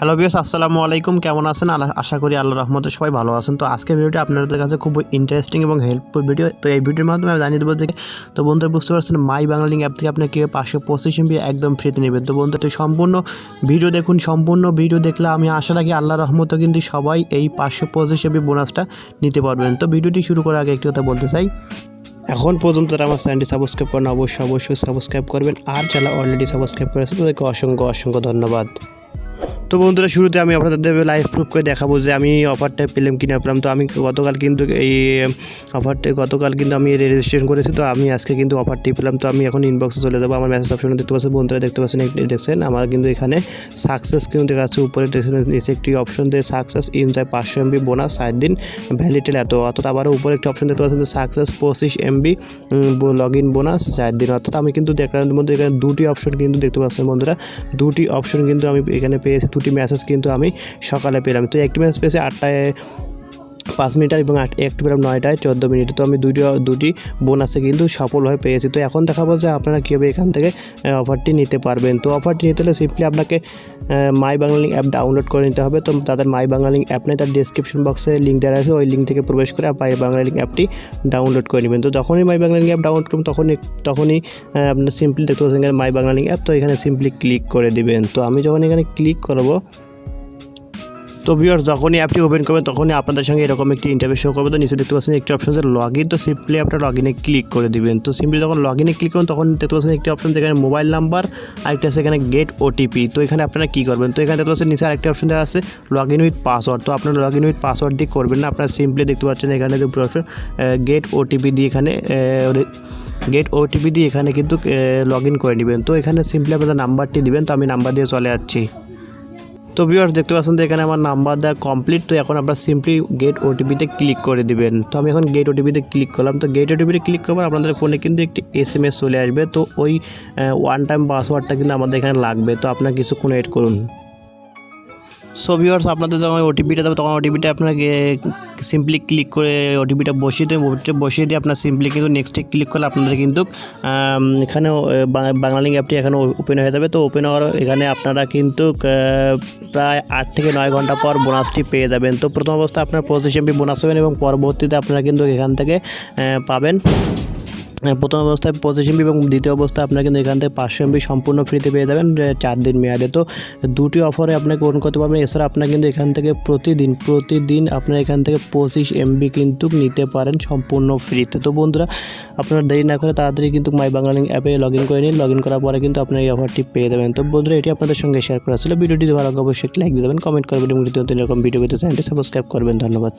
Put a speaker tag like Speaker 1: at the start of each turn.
Speaker 1: Hello বিয়াস আসসালামু আলাইকুম। কেমন আছেন? আশা করি আল্লাহ রহমতে সবাই ভালো আছেন। তো আজকের ভিডিওটি আপনাদের কাছে খুব ইন্টারেস্টিং এবং হেল্পফুল ভিডিও তো এই ভিডিওর মাধ্যমে আমি জানিয়ে দেবো যে, তো বন্ধুরা বুঝতে পারছেন মাই বাংলালিং অ্যাপ থেকে আপনি কীভাবে পাঁচশো পঁচিশ এমবি একদম ফ্রিতে নেবেন। তো বন্ধু তো সম্পূর্ণ ভিডিও দেখুন, সম্পূর্ণ ভিডিও দেখলে আমি আশা রাখি আল্লাহ রহমতে কিন্তু সবাই এই পাঁচশো পঁচিশ এমবি বোনাসটা নিতে পারবেন। তো ভিডিওটি শুরু করার আগে একটি কথা বলতে চাই। এখন পর্যন্ত যারা আমার চ্যানেলটি সাবস্ক্রাইব করেন, অবশ্যই অবশ্যই সাবস্ক্রাইব করবেন। আর যারা অলরেডি সাবস্ক্রাইব করেছে, তাদেরকে অসংখ্য অসংখ্য ধন্যবাদ। তো বন্ধুরা, শুরুতে আমি আপনাদের লাইভ প্রুফ করে দেখাবো যে আমি অফারটা পেলাম কিনা। পেলাম তো আমি গতকাল কিন্তু এই অফারটা গতকাল কিন্তু আমি রেজিস্ট্রেশন করেছি, তো আমি আজকে কিন্তু অফারটি পেলাম। তো আমি এখন ইনবক্সে চলে যাব। আমার মেসেজ অপশনে দেখতে পাচ্ছেন, বন্ধুরা দেখতে পাচ্ছেন দেখছেন, আমার কিন্তু এখানে সাকসেস কিন্তু দেখা যাচ্ছে উপরে দেখছেন, নিচে একটি অপশন দিয়ে সাকসেস ইন যায় পাঁচশো এমবি বোনাস সাত দিন ভ্যালিটেল এত। অর্থাৎ আবার উপরে একটি অপশন দেখতে পাচ্ছেন যে সাকসেস পঁচিশ এমবি লগ ইন বোনাস চার দিন। অর্থাৎ আমি কিন্তু দেখার মধ্যে এখানে দুটি অপশন কিন্তু দেখতে পাচ্ছেন, বন্ধুরা। দুটি অপশন কিন্তু আমি এখানে পেয়েছি। দুটি মেসেজ কিন্তু আমি সকালে পেলাম। তো একটি মেসেজ পেয়েছি আটটায় পাঁচ মিনিটার এবং আট একটু পেলাম নয়টায় চোদ্দ মিনিট। তো আমি দুটি দুটি বোনাসে কিন্তু সফলভাবে পেয়েছি। তো এখন দেখাবো যে আপনারা কীভাবে এখান থেকে অফারটি নিতে পারবেন। তো অফারটি নিতে হলে সিম্পলি আপনাকে মাই বাংলালিং অ্যাপ ডাউনলোড করে নিতে হবে। তো তাদের মাই বাংলালিং অ্যাপ নেই, তার ডিসক্রিপশন বক্সে লিঙ্ক দেওয়া আছে। ওই লিঙ্ক থেকে প্রবেশ করে মাই বাংলালিং অ্যাপটি ডাউনলোড করে নেবেন। তো যখনই মাই বাংলালিং অ্যাপ ডাউনলোড করবেন তখনই তখনই আপনার সিম্পলি দেখতে পাচ্ছেন মাই বাংলালিং অ্যাপ তো এখানে সিম্পলি ক্লিক করে দিবেন। তো আমি যখন এখানে ক্লিক করব তো ভিউয়ার্স যখনই অ্যাপটি ওপেন করবেন, তখনই আপনাদের সঙ্গে এরকম একটি ইন্টারভিউ শো করবে। তো নিচে দেখতে পাচ্ছেন একটি অপশন আছে লগ ইন তো সিম্পলি আপনার লগ ইনে ক্লিক করে দিবেন। তো সিম্পলি যখন লগ ইনে ক্লিক করুন তখন দেখতে পাচ্ছেন একটি অপশন যেখানে মোবাইল নাম্বার আরেকটা আছে এখানে গেট ওটিপি তো এখানে আপনারা কী করবেন? তো এখানে দেখতে পাচ্ছেন নিচে আরেকটি অপশন দেওয়া আছে লগ ইন উইথ পাসওয়ার্ড তো আপনার লগ ইন উইথ পাসওয়ার্ড দিয়ে করবেন না। আপনারা সিম্পলি দেখতে পাচ্ছেন এখানে যে অপশন গেট ওটিপি দিয়ে এখানে গেট ওটিপি দিয়ে এখানে কিন্তু লগ ইন করে নেবেন। তো এখানে সিম্পলি আপনাদের নাম্বারটি দিবেন। তো আমি নাম্বার দিয়ে চলে যাচ্ছি। তো ভিউয়ার্স দেখতে পাচ্ছেন তো এখানে আমার নাম্বার দেওয়া কমপ্লিট তো এখন আপনারা সিম্পলি গেট ওটিপিতে ক্লিক করে দিবেন। তো আমি এখন গেট ওটিপিতে ক্লিক করলাম। তো গেট ওটিপিতে ক্লিক করবার আপনাদের ফোনে কিন্তু একটি এস এম এস চলে আসবে। তো ওই ওয়ান টাইম পাসওয়ার্ডটা কিন্তু আমাদের এখানে লাগবে। তো আপনার কিছুক্ষণ ওয়েট করুন। সো ভিউয়ার্স আপনাদের যখন ওটিপিটা দেবে তখন ওটিপিটা আপনাকে সিম্পলি ক্লিক করে ওটিপিটা বসিয়ে দেবেন ওটিপিটা বসিয়ে দিয়ে আপনার সিম্পলি কিন্তু নেক্সটে ক্লিক করলে আপনাদের কিন্তু এখানে বাংলালিং অ্যাপটি এখানে ওপেন হয়ে যাবে। তো ওপেন হওয়ার এখানে আপনারা কিন্তু প্রায় আট থেকে নয় ঘণ্টা পর বোনাসটি পেয়ে যাবেন। তো প্রথম অবস্থায় আপনার পঁচিশ এমবি বোনাস পাবেন এবং পরবর্তীতে আপনারা কিন্তু এখান থেকে পাবেন। প্রথম অবস্থায় পঁচিশ এমবি এবং দ্বিতীয় অবস্থায় আপনারা কিন্তু এখান থেকে পাঁচশো এমবি সম্পূর্ণ ফ্রিতে পেয়ে যাবেন চার দিন মেয়াদে। তো দুটি অফারে আপনাকে গ্রহণ করতে পারবেন, এছাড়া আপনার কিন্তু এখান থেকে প্রতিদিন প্রতিদিন আপনার এখান থেকে পঁচিশ এমবি কিন্তু নিতে পারেন সম্পূর্ণ ফ্রিতে তো বন্ধুরা, আপনারা দেরি না করে তাড়াতাড়ি কিন্তু মাই বাংলালিং অ্যাপে লগ ইন করে নিন লগ ইন করার পরে কিন্তু আপনারা এই অফারটি পেয়ে যাবেন। তো বন্ধুরা, এটি আপনাদের সঙ্গে শেয়ার করা ছিল। ভিডিওটি ভালো অবশ্যই লাইক দিয়ে দেবেন কমেন্ট করবেন এবং নতুন এরকম ভিডিও পেতে চ্যানেলটি সাবস্ক্রাইব করবেন। ধন্যবাদ।